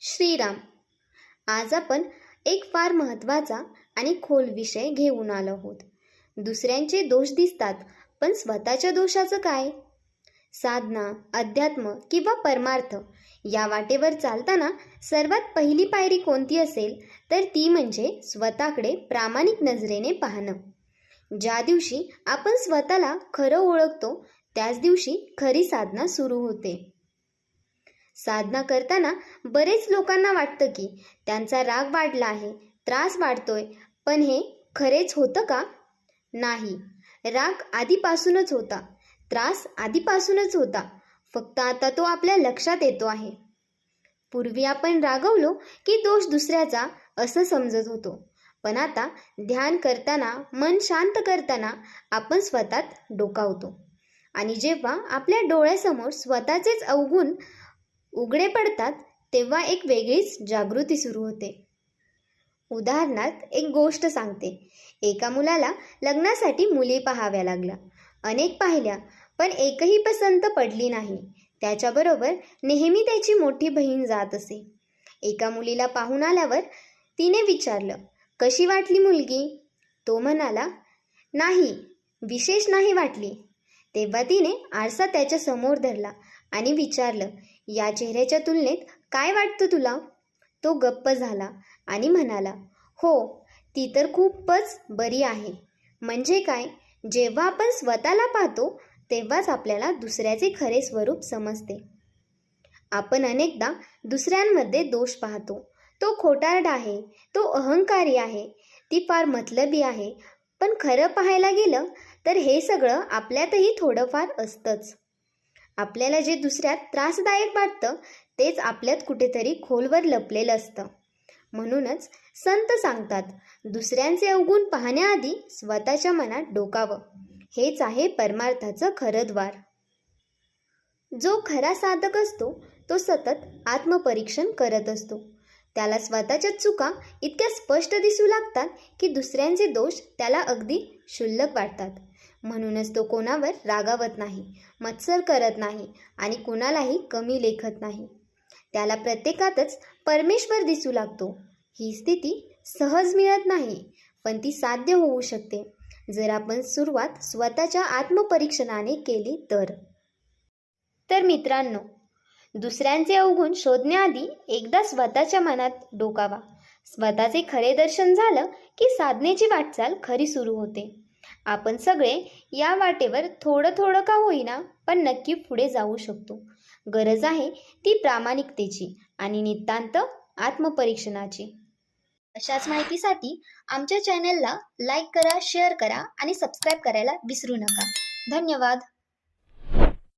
श्रीराम. आज आपण एक फार महत्त्वाचा आणि खोल विषय घेऊन आलो आहोत. दुसऱ्यांचे दोष दिसतात पण स्वतःच्या दोषाचं काय? साधना अध्यात्म किंवा परमार्थ या वाटेवर चालताना सर्वात पहिली पायरी कोणती असेल? तर ती म्हणजे स्वतःकडे प्रामाणिक नजरेने पाहणं. ज्या दिवशी आपण स्वतःला खरं ओळखतो त्याच दिवशी खरी साधना सुरू होते. साधना करताना बरेच लोकांना वाटतं की त्यांचा राग वाढला आहे त्रास वाढतोय पण हे खरेच होतं का? नाही. राग आधीपासूनच होता. त्रास आधीपासूनच होता. फक्त आता तो आपल्या लक्षात येतो आहे. पूर्वी आपण रागवलो की दोष दुसऱ्याचा असं समजत होतो. पण आता ध्यान करताना मन शांत करताना आपण स्वतःत डोकावतो. आणि जेव्हा आपल्या डोळ्यासमोर स्वतःचेच अवगुण उघडे पडतात तेव्हा एक वेगळीच जागृती सुरू होते. उदाहरणार्थ एक गोष्ट सांगते. एका मुलाला लग्नासाठी मुली पाहाव्या लागल्या. अनेक पाहिल्या पण एकही पसंत पडली नाही. त्याच्याबरोबर नेहमी त्याची मोठी बहीण जात असे. एका मुलीला पाहून आल्यावर तिने विचारलं कशी वाटली मुलगी? तो म्हणाला नाही विशेष नाही वाटली. तेव्हा तिने आरसा त्याच्यासमोर धरला आणि विचारलं या चेहऱ्याच्या तुलनेत काय वाटतं तुला? तो गप्प झाला आणि म्हणाला हो ती तर खूपच बरी आहे. म्हणजे काय जेव्हा आपण स्वतःला पाहतो तेव्हाच आपल्याला दुसऱ्याचे खरे स्वरूप समजते. आपण अनेकदा दुसऱ्यांमध्ये दोष पाहतो. तो खोटारड आहे तो अहंकारी आहे ती फार मतलबी आहे. पण खरं पाहायला गेलं तर हे सगळं आपल्यातही थोडंफार असतंच. आपल्याला जे दुसऱ्यात त्रासदायक वाटतं तेच आपल्यात कुठेतरी खोलवर लपलेलं असतं. म्हणूनच संत सांगतात दुसऱ्यांचे अवगुण पाहण्याआधी स्वतःच्या मनात डोकावं. हेच आहे परमार्थाचं खरं द्वार. जो खरा साधक असतो तो सतत आत्मपरीक्षण करत असतो. त्याला स्वतःच्या चुका इतक्या स्पष्ट दिसू लागतात की दुसऱ्यांचे दोष त्याला अगदी क्षुल्लक वाटतात. म्हणूनच तो कोणावर रागावत नाही मत्सर करत नाही आणि कुणालाही कमी लेखत नाही. त्याला प्रत्येकातच परमेश्वर दिसू लागतो. ही स्थिती सहज मिळत नाही पण ती साध्य होऊ शकते. जर आपण सुरुवात स्वतःच्या आत्मपरीक्षणाने केली तर. तर मित्रांनो दुसऱ्यांचे अवगुण शोधण्याआधी एकदा स्वतःच्या मनात डोकावा. स्वतःचे खरे दर्शन झालं की साधनेची वाटचाल खरी सुरू होते. आपण सगळे या वाटेवर थोडं थोडं का होईना पण नक्की पुढे जाऊ शकतो. गरज आहे ती प्रामाणिकतेची आणि नितांत आत्मपरीक्षणाची. अशाच माहितीसाठी आमच्या चॅनेलला लाईक करा शेअर करा आणि सबस्क्राईब करायला विसरू नका. धन्यवाद.